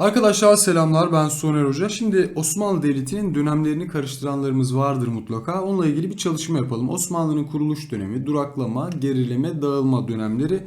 Arkadaşlar selamlar ben Soner Hoca. Şimdi Osmanlı Devleti'nin dönemlerini karıştıranlarımız vardır mutlaka. Onunla ilgili bir çalışma yapalım. Osmanlı'nın kuruluş dönemi, duraklama, gerileme, dağılma dönemleri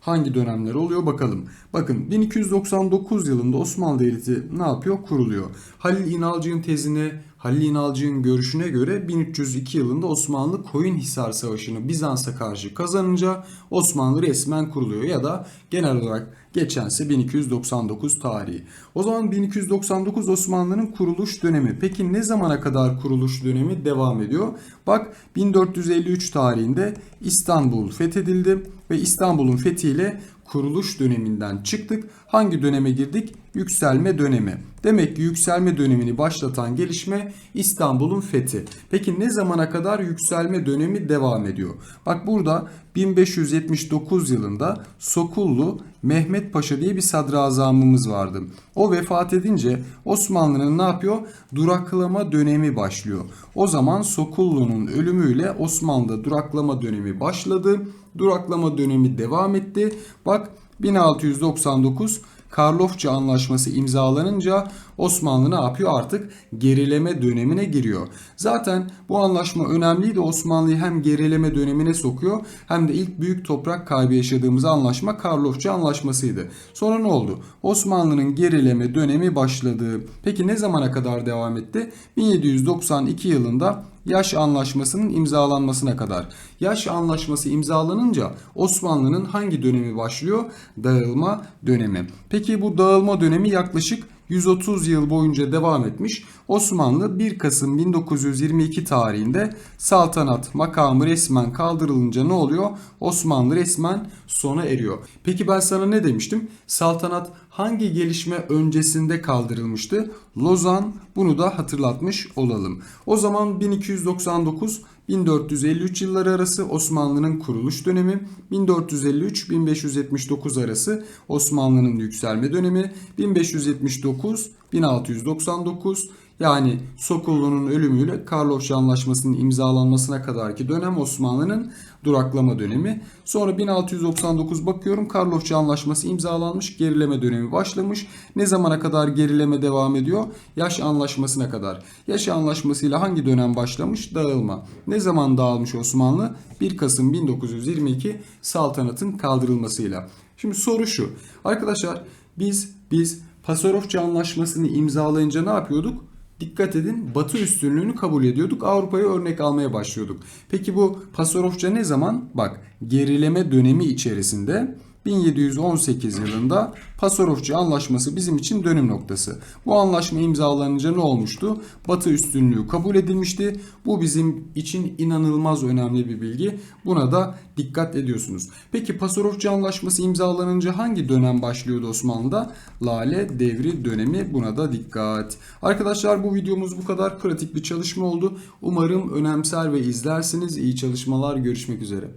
hangi dönemler oluyor bakalım. Bakın 1299 yılında Osmanlı Devleti ne yapıyor? Kuruluyor. Halil İnalcık'ın tezine, Halil İnalcık'ın görüşüne göre 1302 yılında Osmanlı Koyunhisar Savaşı'nı Bizans'a karşı kazanınca Osmanlı resmen kuruluyor ya da genel olarak geçense 1299 tarihi. O zaman 1299 Osmanlı'nın kuruluş dönemi. Peki ne zamana kadar kuruluş dönemi devam ediyor? Bak 1453 tarihinde İstanbul fethedildi ve İstanbul'un fethiyle kuruluş döneminden çıktık. Hangi döneme girdik? Yükselme dönemi. Demek ki yükselme dönemini başlatan gelişme İstanbul'un fethi. Peki ne zamana kadar yükselme dönemi devam ediyor? Bak burada 1579 yılında Sokullu Mehmet Paşa diye bir sadrazamımız vardı. O vefat edince Osmanlı'nın ne yapıyor? Duraklama dönemi başlıyor. O zaman Sokullu'nun ölümüyle Osmanlı'da duraklama dönemi başladı. Duraklama dönemi devam etti. Bak 1699 Karlofça Anlaşması imzalanınca Osmanlı ne yapıyor artık? Gerileme dönemine giriyor. Zaten bu anlaşma önemliydi. Osmanlı'yı hem gerileme dönemine sokuyor hem de ilk büyük toprak kaybı yaşadığımız anlaşma Karlofça Anlaşması'ydı. Sonra ne oldu? Osmanlı'nın gerileme dönemi başladı. Peki ne zamana kadar devam etti? 1792 yılında Yaş Anlaşması'nın imzalanmasına kadar. Yaş Anlaşması imzalanınca Osmanlı'nın hangi dönemi başlıyor? Dağılma dönemi. Peki bu dağılma dönemi yaklaşık 130 yıl boyunca devam etmiş. Osmanlı 1 Kasım 1922 tarihinde saltanat makamı resmen kaldırılınca ne oluyor? Osmanlı resmen sona eriyor. Peki ben sana ne demiştim? Saltanat hangi gelişme öncesinde kaldırılmıştı? Lozan bunu da hatırlatmış olalım. O zaman 1299 1453 yılları arası Osmanlı'nın kuruluş dönemi, 1453-1579 arası Osmanlı'nın yükselme dönemi, 1579-1699 yani Sokullu'nun ölümüyle Karlofça Anlaşması'nın imzalanmasına kadarki dönem Osmanlı'nın duraklama dönemi. Sonra 1699 bakıyorum Karlofça Anlaşması imzalanmış, gerileme dönemi başlamış. Ne zamana kadar gerileme devam ediyor? Yaş Anlaşması'na kadar. Yaş Anlaşması'yla hangi dönem başlamış? Dağılma. Ne zaman dağılmış Osmanlı? 1 Kasım 1922 saltanatın kaldırılmasıyla. Şimdi soru şu. Arkadaşlar biz biz Pasarofça Anlaşması'nı imzalayınca ne yapıyorduk? Dikkat edin Batı üstünlüğünü kabul ediyorduk. Avrupa'ya örnek almaya başlıyorduk. Peki bu Pasarofça ne zaman? Bak gerileme dönemi içerisinde 1718 yılında Pasarofça Anlaşması bizim için dönüm noktası. Bu anlaşma imzalanınca ne olmuştu? Batı üstünlüğü kabul edilmişti. Bu bizim için inanılmaz önemli bir bilgi. Buna da dikkat ediyorsunuz. Peki Pasarofça Anlaşması imzalanınca hangi dönem başlıyordu Osmanlı'da? Lale Devri dönemi. Buna da dikkat. Arkadaşlar bu videomuz bu kadar pratik bir çalışma oldu. Umarım önemser ve izlersiniz. İyi çalışmalar. Görüşmek üzere.